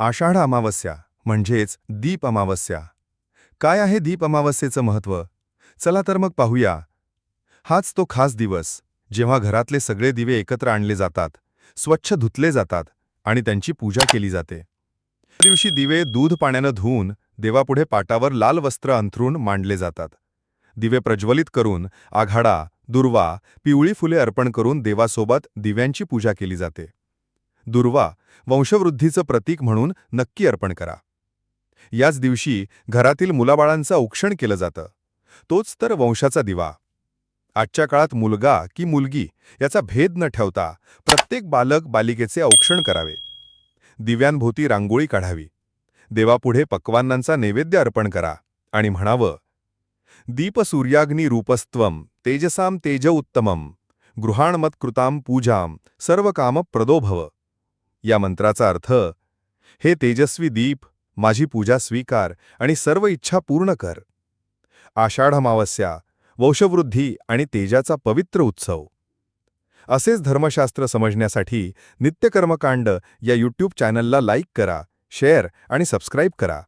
आषाढ अमावस्या म्हणजेच दीप अमावस्या. काय आहे दीप अमावस्येचं महत्त्व? चला तर मग पाहूया. हाच तो खास दिवस जेव्हा घरातले सगळे दिवे एकत्र आणले जातात स्वच्छ धुतले जातात आणि त्यांची पूजा केली जाते. या दिवशी दिवे दूध पाण्यानं धुवून देवापुढे पाटावर लाल वस्त्र अंथरून मांडले जातात. दिवे प्रज्वलित करून आघाडा दुर्वा पिवळी फुले अर्पण करून देवासोबत दिव्यांची पूजा केली जाते. दुर्वा वंशवृद्धीचं प्रतीक म्हणून नक्की अर्पण करा. याच दिवशी घरातील मुलाबाळांचं औक्षण केलं जातं. तोच तर वंशाचा दिवा. आजच्या काळात मुलगा की मुलगी याचा भेद न ठेवता प्रत्येक बालक बालिकेचे औक्षण करावे. दिव्यांभोवती रांगोळी काढावी. देवापुढे पक्वान्नांचा नैवेद्य अर्पण करा आणि म्हणावं दीपसूर्याग्नी रूपस्त्वम तेजसाम तेज उत्तमम गृहाणमत्कृताम पूजाम सर्व काम प्रदोभव या मंत्राचा अर्थ हे तेजस्वी दीप माझी पूजा स्वीकार आणि सर्व इच्छा पूर्ण कर. आषाढ अमावस्या वंशवृद्धी आणि तेजाचा पवित्र उत्सव. असेच धर्मशास्त्र समजण्यासाठी नित्यकर्मकांड या यूट्यूब चॅनलला लाईक करा शेअर आणि सबस्क्राईब करा.